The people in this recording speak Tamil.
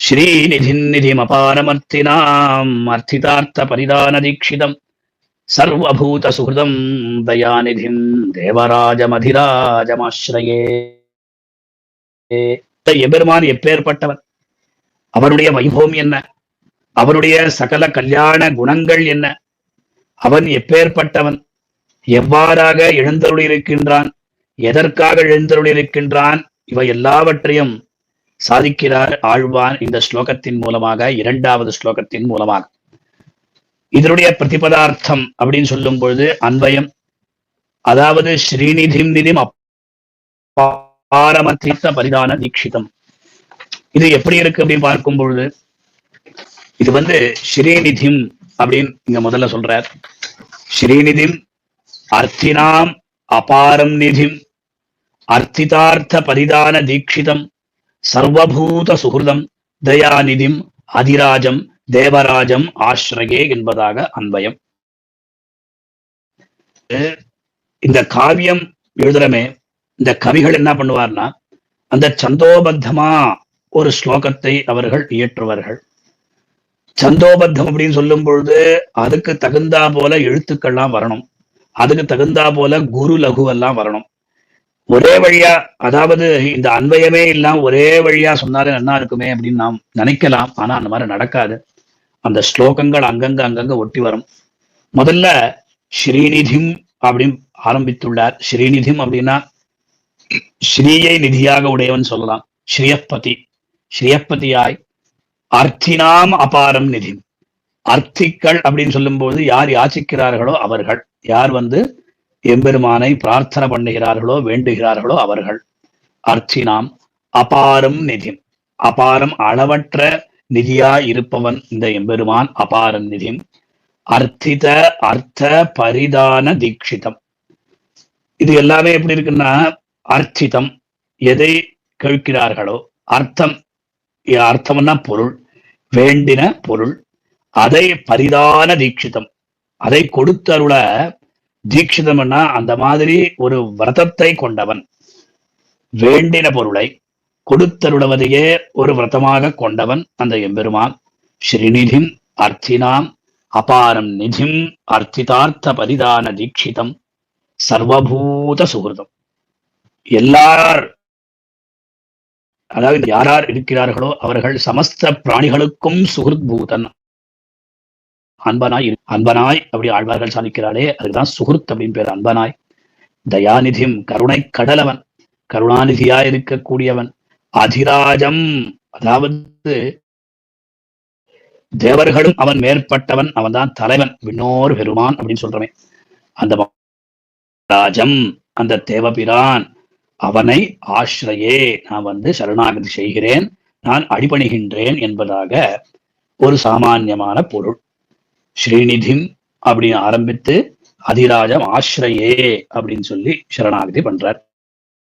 ஸ்ரீநிதின் நிதிமபாரமர்த்தினாம் அர்த்திதார்த்த பரிதான தீட்சிதம் சர்வபூத சுகிருதம் தயாநிதிம் தேவராஜமதிராஜமாஸ்ரயே எபெருமான் எப்பேற்பட்டவர்? அவனுடைய வைபவம் என்ன? அவனுடைய சகல கல்யாண குணங்கள் என்ன? அவன் எப்பேற்பட்டவன்? எவ்வாறாக எழுந்தருளிருக்கின்றான் எதற்காக எழுந்தருளிருக்கின்றான் இவை எல்லாவற்றையும் சாதிக்கிறார் ஆழ்வான் இந்த ஸ்லோகத்தின் மூலமாக இரண்டாவது ஸ்லோகத்தின் மூலமாக. இதனுடைய பிரதிபதார்த்தம் அப்படின்னு சொல்லும் பொழுது அன்பயம். அதாவது ஸ்ரீநிதிம் நிதிம் அப்பாரமத்தித்த பரிதான தீட்சிதம். இது எப்படி இருக்கு அப்படின்னு பார்க்கும் பொழுது இது வந்து ஸ்ரீநிதிம் அப்படின்னு இங்க முதல்ல சொல்றார். ஸ்ரீநிதிம் அர்த்தினாம் அபாரம் நிதிம் அர்த்திதார்த்த பரிதான தீட்சிதம். சர்வபூத சுகிருதம் தயாநிதிம் அதிராஜம் தேவராஜம் ஆஷ்ரகே என்பதாக அன்பயம். இந்த காவியம் எழுதுறமே இந்த கவிகள் என்ன பண்ணுவார்னா அந்த சந்தோபத்தமா ஒரு ஸ்லோகத்தை அவர்கள் இயற்றுவார்கள். சந்தோபத்தம் அப்படின்னு சொல்லும் பொழுது அதுக்கு தகுந்தா போல எழுத்துக்கள்லாம் வரணும். அதுக்கு தகுந்தா போல குரு லகு எல்லாம் வரணும். ஒரே வழியா அதாவது இந்த அன்பயமே இல்லாம ஒரே வழியா சொன்னாலே என்ன இருக்குமே அப்படின்னு நாம் நினைக்கலாம். ஆனா அந்த மாதிரி நடக்காது. அந்த ஸ்லோகங்கள் அங்கங்க அங்கங்க ஒட்டி வரும். முதல்ல ஸ்ரீநிதிம் அப்படின்னு ஆரம்பித்துள்ளார். ஸ்ரீநிதிம் அப்படின்னா ஸ்ரீயை நிதியாக உடையவன் சொல்லலாம். ஸ்ரீயப்பதி. ஸ்ரீயப்பதியாய் அர்த்தினாம் அபாரம் நிதி அர்த்திகள் அப்படின்னு சொல்லும்போது யார் யாச்சிக்கிறார்களோ அவர்கள். யார் வந்து எம்பெருமானை பிரார்த்தனை பண்ணுகிறார்களோ வேண்டுகிறார்களோ அவர்கள். அர்ச்சினாம் அபாரம் நிதி அபாரம் அளவற்ற நிதியா இருப்பவன் இந்த எம்பெருமான் அபாரம் நிதி அர்த்தித அர்த்த பரிதான தீட்சிதம். இது எல்லாமே எப்படி இருக்குன்னா அர்ச்சிதம் எதை கேட்கிறார்களோ அர்த்தம் அர்த்தம்னா பொருள் வேண்டின பொருள் அதை பரிதான தீட்சிதம் அதை கொடுத்தருள தீட்சிதம்னா அந்த மாதிரி ஒரு விரதத்தை கொண்டவன். வேண்டின பொருளை கொடுத்தருளவதையே ஒரு விரதமாக கொண்டவன் அந்த எம்பெருமான். ஸ்ரீநிதிம் அர்த்தினாம் அபாரம் நிதிம் அர்த்திதார்த்த பரிதான தீட்சிதம் சர்வபூத சுகிருதம். எல்லார் அதாவது யார் யார் இருக்கிறார்களோ அவர்கள் சமஸ்த பிராணிகளுக்கும் சுகிருத் பூதன். அன்பனாய் அன்பனாய் அப்படி ஆழ்வார்கள் சாதிக்கிறாளே அதுதான் சுகுர்த் அப்படின்னு பேர். அன்பனாய். தயாநிதியும் கருணை கடலவன். கருணாநிதியா இருக்கக்கூடியவன். அதிராஜம். அதாவது தேவர்களும் அவன் மேற்பட்டவன் அவன்தான் தலைவன். விண்ணோர் பெருமான் அப்படின்னு சொல்றவன் அந்த ராஜம் அந்த தேவபிரான் அவனை ஆශ්‍රயே நான் வந்து சரணாகதி செய்கிறேன் நான் அடிபணிகின்றேன் என்பதாக ஒரு சாமானியமான பொருள். ஸ்ரீநிதிம் அப்படின்னு ஆரம்பித்து அதிராஜம் ஆශ්‍රயே அப்படின்னு சொல்லி சரணாகதி பண்றார்.